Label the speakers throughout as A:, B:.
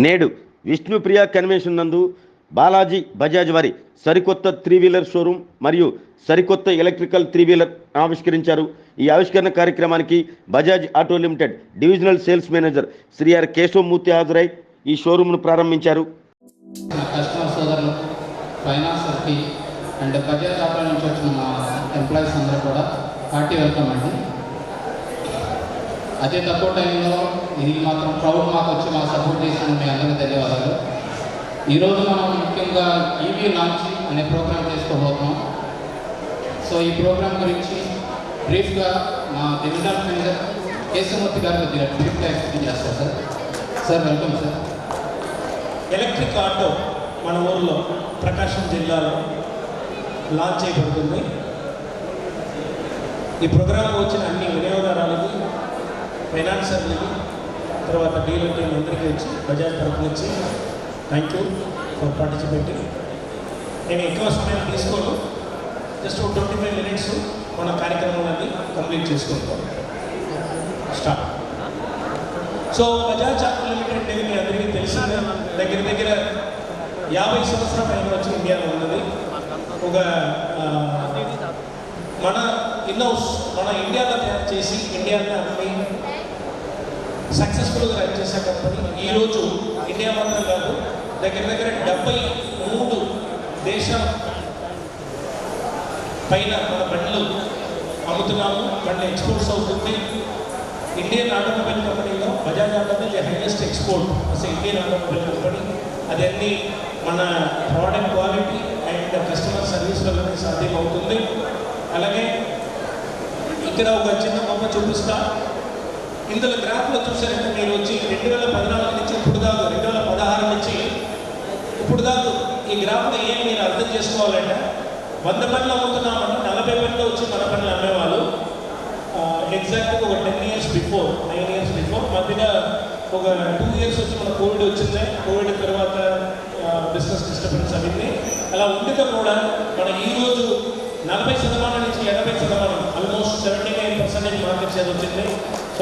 A: నేడు విష్ణుప్రియ కన్వెన్షన్ నందు బాలాజీ బజాజ్ వారి సరికొత్త త్రీ వీలర్ షోరూమ్ మరియు సరికొత్త ఎలక్ట్రికల్ త్రీ వీలర్ ఆవిష్కరించారు. ఈ ఆవిష్కరణ కార్యక్రమానికి Bajaj Auto Limited divisional sales manager Shri R Keshavamurthy హాజరై ఈ షోరూమ్ను ప్రారంభించారు.
B: కస్టమర్ సోదరులకు అండ్ బజాజ్ ఆటో నుంచి వచ్చిన ఎంప్లాయీస్ అందరూ కూడా పార్టీ వెల్కమ్ అండి. అదే తక్కువ టైంలో ఇది మాత్రం క్రౌడ్ మాకు వచ్చి మాకు సపోర్ట్ చేసిన మీ అందరికీ ధన్యవాదాలు. ఈరోజు మనం ముఖ్యంగా ఈవీ లాంచ్ అనే ప్రోగ్రామ్ చేసుకోబోతున్నాం సో ఈ ప్రోగ్రామ్ గురించి బ్రీఫ్గా మా డివిజనల్ మేనేజర్ కేశవమూర్తి గారు కొద్దిగా బ్రీఫ్గా ఎక్స్ప్లెయిన్ చేస్తారు sir. Sir welcome sir
C: electric auto మన ఊర్లో ప్రకాశం జిల్లాలో లాంచ్ చేయబడుతుంది. ఈ ప్రోగ్రాంలో వచ్చిన అన్ని వినియోగదారులకి ఫైనాన్సర్లకి తర్వాత డీలర్ టీం అందరికీ వచ్చి బజాజ్ తరఫు నుంచి థ్యాంక్ యూ ఫర్ పార్టిసిపేటింగ్ నేను ఎక్కువ సమయం తీసుకోను. జస్ట్ ట్వంటీ ఫైవ్ మినిట్స్ మన కార్యక్రమాలన్నీ కంప్లీట్ చేసుకుంటాం. Start so Bajaj Auto Limited అనేది మీ అందరికీ తెలిసిందే దగ్గర దగ్గర యాభై సంవత్సరాల పైన వచ్చి ఇండియాలో ఉన్నది. ఒక మన ఇన్హౌస్ మన ఇండియాలో తయారు చేసి ఇండియాలో అన్ని సక్సెస్ఫుల్గా రన్ చేసే కంపెనీ ఈరోజు ఇండియా మాత్రం కాదు దగ్గర దగ్గర డెబ్బై మూడు దేశం పైన మన బండ్లు అమ్ముతున్నాము. బండ్లు ఎక్స్పోర్ట్స్ అవుతుంది. ఇండియన్ ఆటోమొబైల్ కంపెనీలో బజాజ్ ఆటోమొబైల్ హైయెస్ట్ ఎక్స్పోర్ట్ అసలు ఇండియన్ ఆటోమొబైల్ కంపెనీ అదన్నీ మన product quality and customer service వల్లనే సాధ్యం అవుతుంది అలాగే ఇక్కడ ఒక చిన్న బొమ్మ చూపిస్తా. ఇందులో గ్రాఫ్లో చూసారంటే మీరు వచ్చి రెండు వేల పద్నాలుగు నుంచి ఇప్పుడు దాకా రెండు వేల పదహారు నుంచి ఇప్పుడు దాకా ఈ గ్రాఫ్లో ఏం మీరు అర్థం చేసుకోవాలంటే వంద పనులు అమ్ముతున్నామంటే నలభై పనులు వచ్చి మన పనులు అమ్మేవాళ్ళు. ఎగ్జాక్ట్గా ఒక ten years before nine years before మధ్యగా ఒక టూ ఇయర్స్ వచ్చి మన కోవిడ్ వచ్చింది. కోవిడ్ తర్వాత బిజినెస్ డిస్టర్బెన్స్ అయింది అలా ఉండగా కూడా మన ఈరోజు నలభై శతమానం నుంచి ఎనభై Shatamanam almost seventy nine percentage market share వచ్చింది.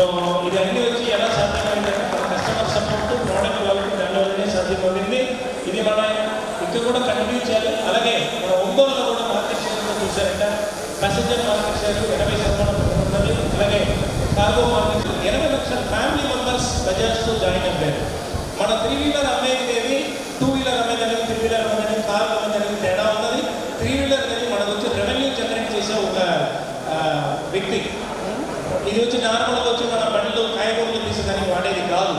C: సో ఇది అన్ని వచ్చి ఎలా సాధ్యమైందంటే మన కస్టమర్ సపోర్ట్ ప్రోడక్ట్ క్వాలిటీ దానివల్లనే సాధ్యమైంది ఇది మన ఇంకా కూడా కంటిన్యూ చేయాలి. అలాగే మన ఒంగోలులో కూడా మార్కెట్ షేర్ చూసారంట ప్యాసింజర్ మార్కెట్ షేర్ ఎనభై శాతం ఉన్నది. అలాగే కార్గో మార్కెట్ ఎనభై లక్షల ఫ్యామిలీ మెంబర్స్ బజాజ్తో జాయిన్ అయ్యారు. మన త్రీ వీలర్ అమ్మేది టూ వీలర్ అమ్మేదానికి త్రీ వీలర్ అమ్మాయి కార్ అమ్మేదానికి తేడా ఉన్నది. త్రీ వీలర్ అనేది మనకు వచ్చి రెవెన్యూ జనరేట్ చేసే ఒక వ్యక్తి. ఇది వచ్చి నార్మల్ వచ్చి మన బండ్లు కాయగూరలు తీసేదానికి వాడేది కాదు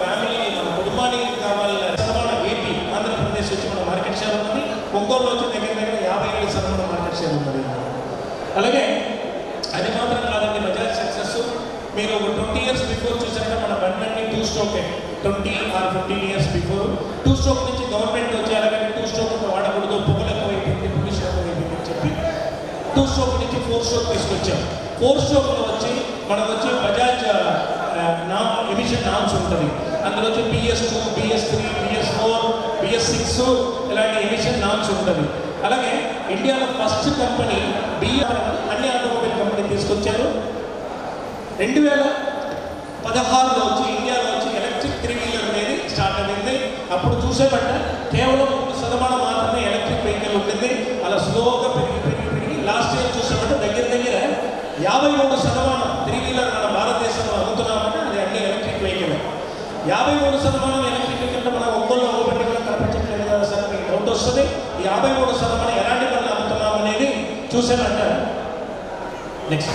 C: మన మన కుటుంబానికి కావాలన్న సమాన ఏపీ ఆంధ్రప్రదేశ్ వచ్చి మన మార్కెట్ షేర్ ఉన్నది. ఒక్కొక్కరు వచ్చి దగ్గర దగ్గర యాభై ఏడు శాతం మార్కెట్ షేర్ ఉన్నది. అలాగే అది మాత్రం కాదండి బజాజ్ సక్సెస్ మీరు ఒక ట్వంటీ ఇయర్స్ బిఫోర్ చూసారంటే మన బండ్లన్నీ two stroke twenty or fifteen years before two stroke నుంచి గవర్నమెంట్ వచ్చి అలాగే టూ స్ట్రోక్ వాడకూడదు పొగలు ఎక్కువైపోయింది పొల్యూషన్ ఎక్కువైపోయింది అని చెప్పి టూ స్ట్రోక్ నుంచి ఫోర్ స్ట్రోక్ తీసుకొచ్చాం. ఫోర్ స్ట్రోక్లో వచ్చి మనకు వచ్చి బజాజ్ నా డివిజన్ నామ్స్ ఉంటుంది అందులో వచ్చి BS two BS three BS four BS six ఇలాంటి ఎమిషన్ నామ్స్ ఉంటుంది అలాగే ఇండియాలో ఫస్ట్ కంపెనీ బిఆర్ అన్ని ఆటోమొబైల్ కంపెనీ తీసుకొచ్చారు. రెండు వేల పదహారులో వచ్చి ఇండియాలో వచ్చి ఎలక్ట్రిక్ త్రీ వీలర్ అనేది స్టార్ట్ అయింది అప్పుడు చూసేబట్ట కేవలం ఒక శతమానం మాత్రమే ఎలక్ట్రిక్ వెహికల్ ఉంటుంది అలా స్లోగా పెరిగి పెరిగి పెరిగి లాస్ట్ ఇయర్ చూసామంటే దగ్గర దగ్గర యాభై మూడు శతమానం త్రీ వీలర్ మన భారతదేశంలో అందుతున్నాము అది అన్ని ఎలక్ట్రిక్ వెహికల్ యాభై మూడు శతమానం ఎలక్ట్రిక్ కింద మనం ఒంగోలు ఒకటి కూడా కనిపించట్లేదు కదా సార్? మీకు డౌట్ వస్తుంది? యాభై మూడు శతమానం ఎలాంటి పనులు అమ్ముతున్నాం అనేది చూసామంట నెక్స్ట్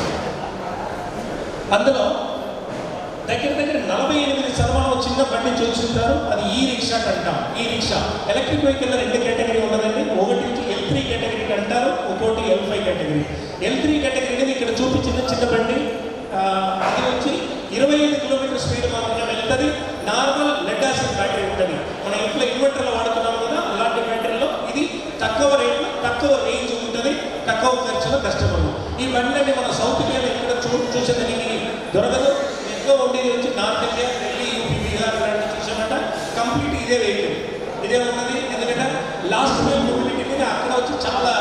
C: అందులో దగ్గర దగ్గర నలభై ఎనిమిది శతమానం చిన్న బండి చూస్తుంటారు అది ఈ రిక్షా అంటాం. E rickshaw. ఎలక్ట్రిక్ వెహికల్ రెండు కేటగిరీ ఉన్నదండి. ఒకటి ఎల్ త్రీ కేటగిరీకి అంటారు. ఒకటి L five category. L three category అనేది ఇక్కడ చూపించిన చిన్న బండి అది వచ్చి ఇరవై ఐదు కిలోమీటర్ స్పీడ్ మాత్రమే వెళ్తుంది. నార్మల్ లెడ్ యాసిడ్ బ్యాటరీ ఉంటుంది. మన ఇంట్లో ఇన్వర్టర్లో వాడుతున్నాం కదా అలాంటి బ్యాటరీలో ఇది తక్కువ రేట్లో తక్కువ రేంజ్ ఉంటుంది. తక్కువ ఖర్చులో కస్టమర్లు ఈ బండ్లన్నీ మన సౌత్ ఇండియాలో ఎక్కడ చూ చూసేదానికి దొరకదు. ఎక్కువ ఉండేది వచ్చి north India Delhi UP Bihar ఇలాంటి చూసామంట. కంప్లీట్ ఇదే వెహికల్ ఇదే ఉన్నది. ఎందుకంటే లాస్ట్ మైల్ మొబిలిటీ మీద అక్కడ వచ్చి చాలా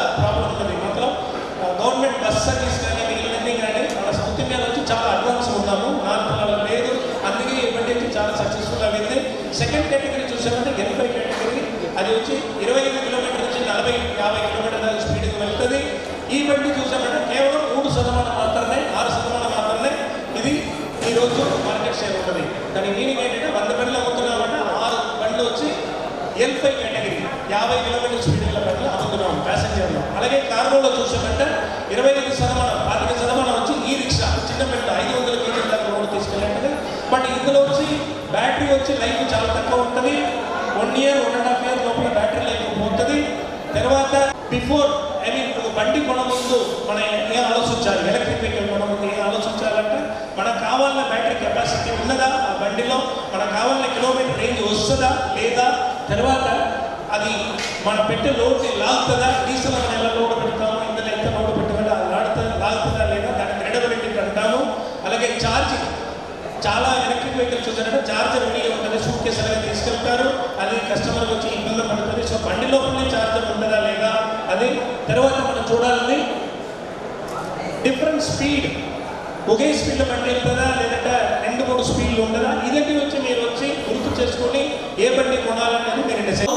C: ఎల్ కేటగిరీ. యాభై కిలోమీటర్ స్పీడ్ గల బండ్లు ప్యాసింజర్లో ప్యాసింజర్లు. అలాగే కార్గోలో చూసామంటే ఇరవై ఐదు శతమానం పాతిక శతమానం వచ్చి ఈ రిక్షా చిన్న బండి ఐదు వందల కేజీల దాకా లోడ్ తీసుకెళ్ళండి బట్ ఇందులో వచ్చి బ్యాటరీ వచ్చి లైఫ్ చాలా తక్కువ ఉంటుంది. One year one and half year లోపల బ్యాటరీ లైఫ్ పోతుంది. తర్వాత బిఫోర్ ఐ మీన్ బండి కొన ముందు మనం ఏం ఆలోచించాలి? ఎలక్ట్రిక్ వెహికల్ కొన ముందు ఏం ఆలోచించాలంటే మనకు కావాలన్న బ్యాటరీ కెపాసిటీ ఉన్నదా ఆ బండిలో? మనకు కావాలన్న కిలోమీటర్ రేంజ్ వస్తుందా లేదా? తర్వాత అది మనం పెట్టే లోడ్ని లాగుతుందా? డీజిల్ మనం ఎలా లోడ్ పెడతాము. ఇందులో ఎంత లోడ్ పెట్టామో అది లాగుతుందా లేదా? దానికి క్రెడబిలిటీ అంటాము. అలాగే ఛార్జింగ్ చాలా ఎలక్ట్రిక్ వెహికల్స్ వచ్చినట్టు చార్జర్ రెడీ ఉంటుంది. సూట్ కేసు అలాగే తీసుకెళ్తారు. అది కస్టమర్ వచ్చి ఇబ్బంది పడుతుంది. సో బండి లోపలనే చార్జర్ ఉండదా లేదా? అది తర్వాత మనం చూడాలని డిఫరెంట్ స్పీడ్ ఒకే స్పీడ్లో బండి వెళ్తుందా లేదంటే రెండు మూడు స్పీడ్లు ఉంటుందా? ఇదండి వచ్చి మీరు వచ్చి గుర్తు చేసుకొని ఏ బండి కొనాలనేది మీరు డిసైడ్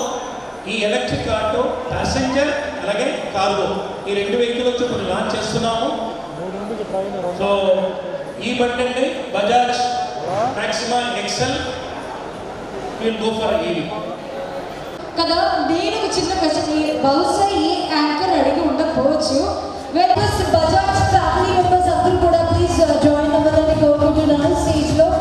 C: ఈ ఎలక్ట్రిక్ ఆటో ప్యాసింజర్ అలాగే కార్గో ఈ రెండు వెహికల్ వచ్చి ఇప్పుడు లాంచ్ చేస్తున్నాము. సో ఈ బండి అండి Bajaj Maxima Excel will go for EV
D: కదా నేను ఒక చిన్న క్వశ్చన్ బహుశా ఈ యాంకర్ అడిగి ఉండకపోవచ్చు. వెల్ బజాజ్ ఫ్యామిలీ మెంబర్స్ అందరూ కూడా
E: please
D: uh, join Namata Nicole to
C: dance stage look.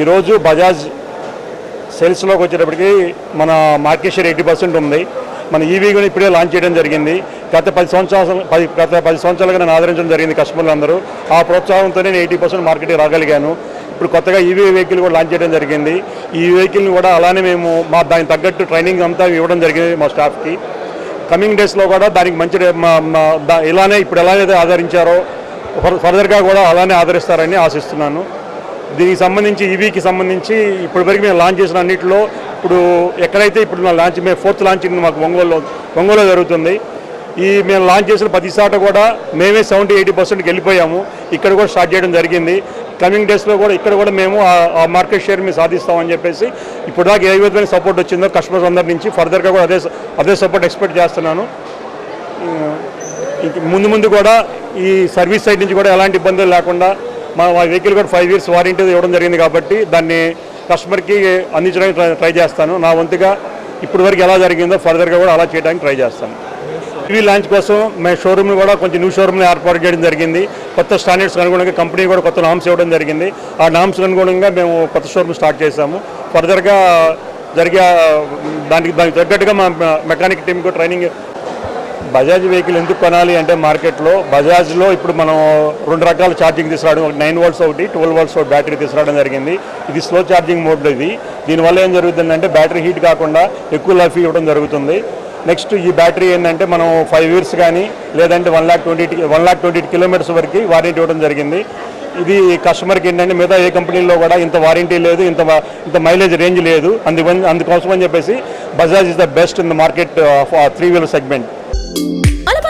F: ఈరోజు బజాజ్ సేల్స్లోకి వచ్చేటప్పటికి మన మార్కెట్ షేర్ ఎయిటీ పర్సెంట్ ఉంది. మన ఈవీ కూడా ఇప్పుడే లాంచ్ చేయడం జరిగింది. గత పది సంవత్సరాలు పది గత పది సంవత్సరాలుగా నేను ఆదరించడం జరిగింది కస్టమర్లందరూ ఆ ప్రోత్సాహంతో నేను ఎయిటీ పర్సెంట్ మార్కెట్కి రాగలిగాను. ఇప్పుడు కొత్తగా ఈవీ వెహికల్ కూడా లాంచ్ చేయడం జరిగింది. ఈ వెహికల్ని కూడా అలానే మేము మా దానికి తగ్గట్టు ట్రైనింగ్ అంతా ఇవ్వడం జరిగింది మా స్టాఫ్కి కమింగ్ డేస్లో కూడా దానికి మంచి మా- ఇలానే ఇప్పుడు ఎలా అయితే ఆదరించారో ఫర్దర్గా కూడా అలానే ఆదరిస్తారని ఆశిస్తున్నాను. దీనికి సంబంధించి ఈవీకి సంబంధించి ఇప్పటివరకు మేము లాంచ్ చేసిన అన్నింటిలో ఇప్పుడు ఎక్కడైతే ఇప్పుడు మా లాంచ్ మేము ఫోర్త్ లాంచింగ్ మాకు ఒంగోలులో ఒంగోలులో జరుగుతుంది. ఈ మేము లాంచ్ చేసిన ప్రతి సాట కూడా మేమే సెవెంటీ ఎయిటీ పర్సెంట్కి వెళ్ళిపోయాము. ఇక్కడ కూడా స్టార్ట్ చేయడం జరిగింది. కమింగ్ డేస్లో కూడా ఇక్కడ కూడా మేము ఆ- మార్కెట్ షేర్ మేము సాధిస్తామని చెప్పేసి ఇప్పుడు దాకా ఏ విధమైన సపోర్ట్ వచ్చిందో కస్టమర్స్ అందరి నుంచి ఫర్దర్గా కూడా అదే అదే సపోర్ట్ ఎక్స్పెక్ట్ చేస్తున్నాను. ముందు ముందు కూడా ఈ సర్వీస్ సైడ్ నుంచి కూడా ఎలాంటి ఇబ్బందులు లేకుండా మా వెహికల్ కూడా ఫైవ్ ఇయర్స్ వారంటీ ఇవ్వడం జరిగింది కాబట్టి దాన్ని కస్టమర్కి అందించడానికి ట్రై చేస్తాను. నా వంతుగా ఇప్పటి వరకు ఎలా జరిగిందో ఫర్దర్గా కూడా అలా చేయడానికి ట్రై చేస్తాను. టీవీ లాంచ్ కోసం మేము షోరూమ్ని కూడా కొంచెం న్యూ షోరూమ్ని ఏర్పాటు చేయడం జరిగింది. కొత్త స్టాండర్డ్స్ అనుగుణంగా కంపెనీ కూడా కొత్త నామ్స్ ఇవ్వడం జరిగింది. ఆ నామ్స్ అనుగుణంగా మేము కొత్త షోరూమ్ స్టార్ట్ చేశాము. ఫర్దర్గా జరిగే దానికి దానికి తగ్గట్టుగా మా మెకానిక్ టీంకి ట్రైనింగ్ బజాజ్ వెహికల్ ఎందుకు కొనాలి అంటే మార్కెట్లో బజాజ్లో ఇప్పుడు మనం రెండు రకాల ఛార్జింగ్ తీసుకురావడం. ఒకటి నైన్ వోల్ట్స్ ఒకటి ట్వెల్వ్ వోల్ట్స్ ఒకటి బ్యాటరీ తీసుకురావడం జరిగింది. ఇది స్లో ఛార్జింగ్ మోడ్లో ఇది. దీనివల్ల ఏం జరుగుతుందంటే బ్యాటరీ హీట్ కాకుండా ఎక్కువ లైఫ్ ఇవ్వడం జరుగుతుంది. నెక్స్ట్ ఈ బ్యాటరీ ఏంటంటే మనం ఫైవ్ ఇయర్స్ కానీ లేదంటే one lakh twenty one lakh twenty kilometers వరకు వారంటీ ఇవ్వడం జరిగింది. ఇది కస్టమర్కి ఏంటంటే మిగతా ఏ కంపెనీలో కూడా ఇంత వారంటీ లేదు ఇంత ఇంత మైలేజ్ రేంజ్ లేదు. అందుకని అందుకోసం అని చెప్పేసి Bajaj is the best in the market three wheeler segment.
G: Música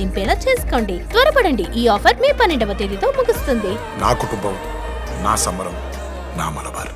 G: నింపేలా చేసుకోండి. త్వరపడండి. ఈ ఆఫర్ మే పన్నెండవ తేదీతో ముగుస్తుంది.
H: నా కుటుంబం నా సంబరం నా మలబారు